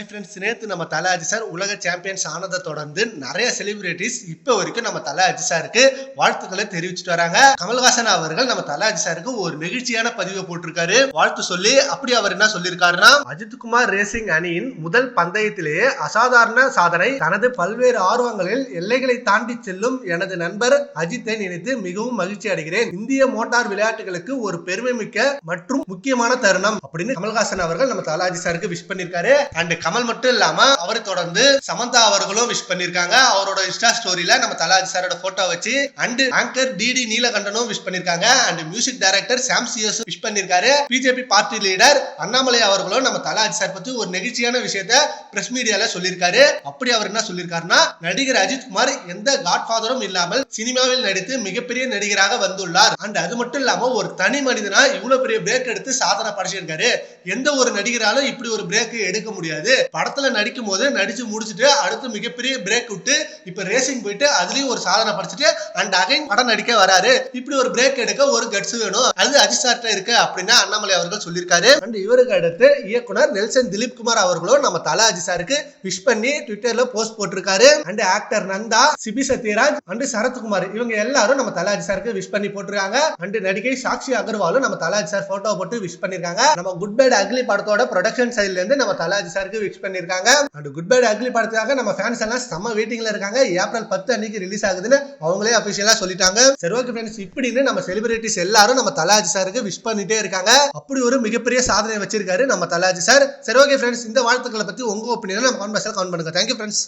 Friends நேற்று நம்ம தல அஜி சார் உலக சாம்பியன்ஸ் ஆனதை தொடர்ந்து நிறைய செலிபிரிட்டிஸ் இப்போ வரைக்கும் நம்ம தலை அஜி சாருக்கு வாழ்த்துக்களை தெரிவிச்சுட்டு வராங்க. கமல்ஹாசன் அவர்கள் நம்ம தலாஜி சாருக்கு ஒரு நெகிழ்ச்சியான பதிவை போட்டிருக்காரு. வாழ்த்து சொல்லி அப்படி அவர் என்ன சொல்லியிருக்காருன்னா அஜித் குமார் ரேசிங் அணியின் முதல் பந்தயத்திலேயே அசாதாரண சாதனை. தனது பல்வேறு ஆர்வங்களில் எல்லைகளை தாண்டி செல்லும் எனது நண்பர் அஜித்தை நினைத்து மிகவும் மகிழ்ச்சி அடைகிறேன். இந்திய மோட்டார் விளையாட்டுகளுக்கு ஒரு பெருமை மிக்க மற்றும் முக்கியமான தருணம் அப்படின்னு கமல்ஹாசன் அவர்கள் நம்ம தலாஜி சாருக்கு விஷ் பண்ணிருக்காரு அண்ட் கமல் மட்டும் இல்லாம அவரை தொடர்ந்து சமந்தா அவர்களும் விஷ் பண்ணிருக்காங்க. அவரோட இன்ஸ்டா ஸ்டோரியில நம்ம தலாஜி சாரோட போட்டோ வச்சு அண்ட் ஆங்கர் டிடி நீலகண்டனும் விஷ் பண்ணிருக்காங்க. And music director Sam CS wish பண்ணிருக்காரு. பிஜேபி பார்ட்டி லீடர் அண்ணாமலை அவர்களும் நம்ம தலாஜி சார் பத்தி ஒரு நெகிழ்ச்சியான விஷயத்த பிரஸ் மீடியால சொல்லியிருக்காரு அப்படி அவர் என்ன சொல்லியிருக்காருன்னா நடிகர் அஜித் குமார் எந்த காட்ஃபாதரும் இல்லாமல் சினிமாவில் நடித்து மிகப்பெரிய நடிகராக வந்துள்ளார். அண்ட் அது மட்டும் இல்லாம ஒரு தனி மனிதனா இவ்வளவு பெரிய பிரேக் எடுத்து சாதனை படைச்சிருக்காரு. எந்த ஒரு நடிகராலும் இப்படி ஒரு பிரேக் எடுக்க முடியாது. படத்துல நடிக்கும் போது நடிச்சு முடிச்சுட்டு அடுத்து மிகப்பெரிய பிரேக் விட்டு இப்ப ரேசிங் போயிட்டு அதுலயும் ஒரு சாதனை படிச்சுட்டு அண்ட் அகைன் படம் நடிக்க வராரு. இப்படி ஒரு பிரேக் எடுக்க ஒரு கட்ஸ் வேணும். அது அஜித் இருக்கு அப்படின்னு அண்ணாமலை அவர்கள் சொல்லியிருக்காரு. அண்ட் இவருக்கு அடுத்து இயக்குனர் நெல்சன் திலீப் குமார் அவர்களும் நம்ம தல அஜிசாருக்கு விஷ் பண்ணி ட்விட்டர்ல போஸ்ட் போட்டிருக்காரு. And actor Nanda Sibi Sathyaraj and Sarathkumar இவங்க எல்லாரும் நம்ம தல அஜித் சாருக்கு விஷ் பண்ணி போட்டிருக்காங்க. அண்ட் நடிகை சாக்ஷி அகர்வாலும் நம்ம தலாஜி சார் போட்டோ போட்டு விஷ் பண்ணிருக்காங்க. நம்ம குட் பேட் அக்லி படத்தோட ப்ரொடக்ஷன் சைட்ல இருந்து நம்ம தலாஜி சாருக்கு ஃபிக்ஸ் பண்ணியிருக்காங்க அண்ட் குட் பை அக்லி படத்துக்காக நம்ம ஃபேன்ஸ் எல்லாம் செம்ம வெயிட்டிங்ல இருக்காங்க. ஏப்ரல் பத்து அன்னைக்கு ரிலீஸ் ஆகுதுன்னு அவங்களே அபிஷியலா சொல்லிட்டாங்க. சரி ஓகே ஃப்ரெண்ட்ஸ் இப்படின்னு நம்ம செலிபிரிட்டிஸ் எல்லாரும் நம்ம தலாஜி சாருக்கு விஷ் பண்ணிட்டே இருக்காங்க. அப்படி ஒரு மிகப்பெரிய சாதனை வச்சிருக்காரு நம்ம தலாஜி சார் சரி ஓகே ஃப்ரெண்ட்ஸ் இந்த வாழ்த்துக்களை பத்தி உங்க ஒப்பீனியன் நம்ம கான்வர்ஸில் கவுண்ட் பண்ணுங்க. Thank you friends